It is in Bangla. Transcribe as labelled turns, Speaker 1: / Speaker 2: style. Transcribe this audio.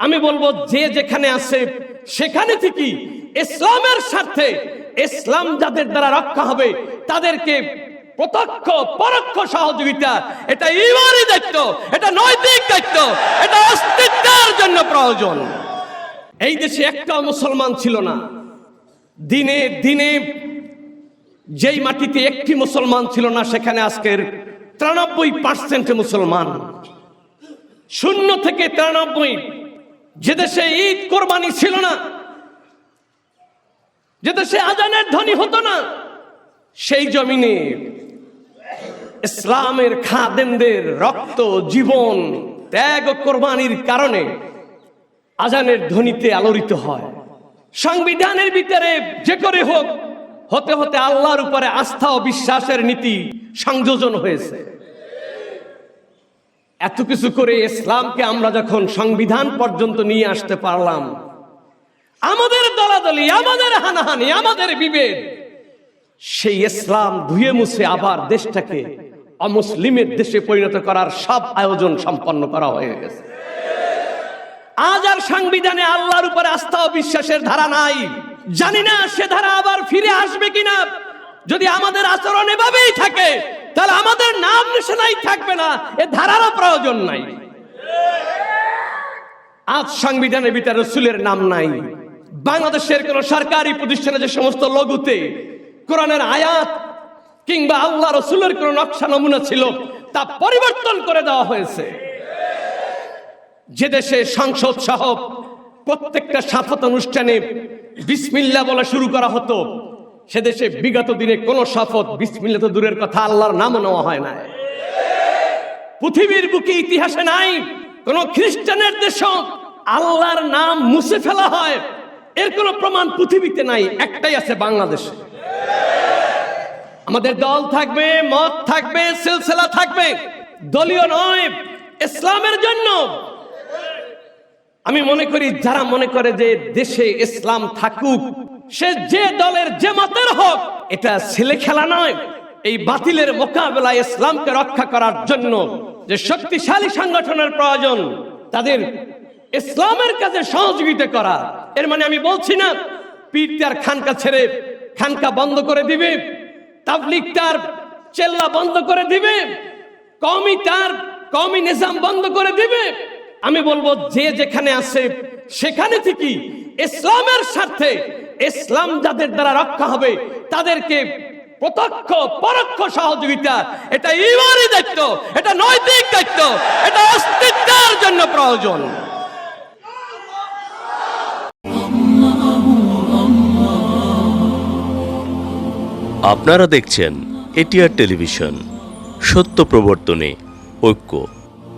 Speaker 1: আমি বলব যে যেখানে আছে, সেখানে থেকে ইসলামের স্বার্থে, ইসলাম যাদের দ্বারা রক্ষা হবে, তাদেরকে প্রত্যক্ষ, পরোক্ষ সহযোগিতা, এটা ইমানই দায়িত্ব, এটা নৈতিক দায়িত্ব, এটা অস্তিত্বের জন্য প্রয়োজন। এই দেশে একটা মুসলমান ছিল না। দিনে দিনে যেই মাটিতে একটি মুসলমান ছিল না, সেখানে আজকের তিরানব্বই পার্সেন্ট মুসলমান। শূন্য থেকে তিরানব্বই যে দেশে ঈদ কোরবানি ছিল না, যে দেশে আজানের ধ্বনি হতো না, সেই জমিনে ইসলামের খাদেমদের রক্ত জীবন ত্যাগ কোরবানির কারণে আজানের ধ্বনিতে আলোড়িত হয়। সংবিধানের ভিতরে যে করে হোক, হতে হতে আল্লাহর উপরে আস্থা ও বিশ্বাসের নীতি সংযোজন হয়েছে। এত কিছু করে ইসলামকে আমরা যখন সংবিধান পর্যন্ত নিয়ে আসতে পারলাম, আমাদের দলাদলি, আমাদের হানাহানি, আমাদের বিভেদ, সেই ইসলাম ধুয়ে মুছে আবার দেশটাকে অমুসলিমের দেশে পরিণত করার সব আয়োজন সম্পন্ন করা হয়ে গেছে। আজ আর সংবিধানে আল্লাহর উপরে আস্থা ও বিশ্বাসের ধারা নাই। জানি না সে ধারা আবার ফিরে আসবে কিনা। যদি আমাদের আচরণ এভাবেই থাকে, তাহলে আমাদের নিশানাই থাকবে না, এ ধারারও প্রয়োজন নাই। আজ সংবিধানের ভিতরে রসুলের নাম নাই। বাংলাদেশের কোন সরকারি প্রতিষ্ঠানে যে সমস্ত লঘুতে কোরআনের আয়াত কিংবা আল্লাহ রসুলের কোন নকশা নমুনা ছিল, তা পরিবর্তন করে দেওয়া হয়েছে। যে দেশে সংসদ সহ প্রত্যেকটা সাফত অনুষ্ঠানে বিসমিল্লা বলা শুরু করা হতো, সে দেশে বিগত দিনে কোন শপথ বিসমিল্লা তো দূরের কথা, আল্লাহর নামও নেওয়া হয় না পৃথিবীর বুকে ইতিহাসে নাই, কোন খ্রিস্টানের দেশ আল্লাহর নাম মুছে ফেলা হয়। এর কোনো প্রমাণ পৃথিবীতে নাই, একটাই আছে বাংলাদেশে। আমাদের দল থাকবে, মত থাকবে, সিলসিলা থাকবে, দলীয় নয়, ইসলামের জন্য। আমি মনে করি, যারা মনে করে যে দেশে ইসলাম থাকুক, সে যে দলের যে মতের হোক, এটা ছেলে খেলা নয়। এই বাতিলের মোকাবেলায় ইসলামকে রক্ষা করার জন্য যে শক্তিশালী সংগঠনের প্রয়োজন, তাদের ইসলামের কাছে সহযোগিতা করা। এর মানে আমি বলছি না পীর খানকা ছেড়ে খানকা বন্ধ করে দিবে তাবলিক তার চেল্লা বন্ধ করে দিবে কমি তার কমি নিজাম বন্ধ করে দিবে। আমি বলব, যে যেখানে আছে, সেখানে থেকে ইসলামের স্বার্থে ইসলাম যাদের দ্বারা রক্ষা হবে, তাদেরকে প্রত্যক্ষ, পরোক্ষ সহযোগিতা। এটা ইমানই দায়িত্ব, এটা নৈতিক দায়িত্ব, এটা অস্তিত্বের জন্য প্রয়োজন।
Speaker 2: আপনারা দেখছেন এটিআর টেলিভিশন, সত্য প্রবর্তনে ঐক্য।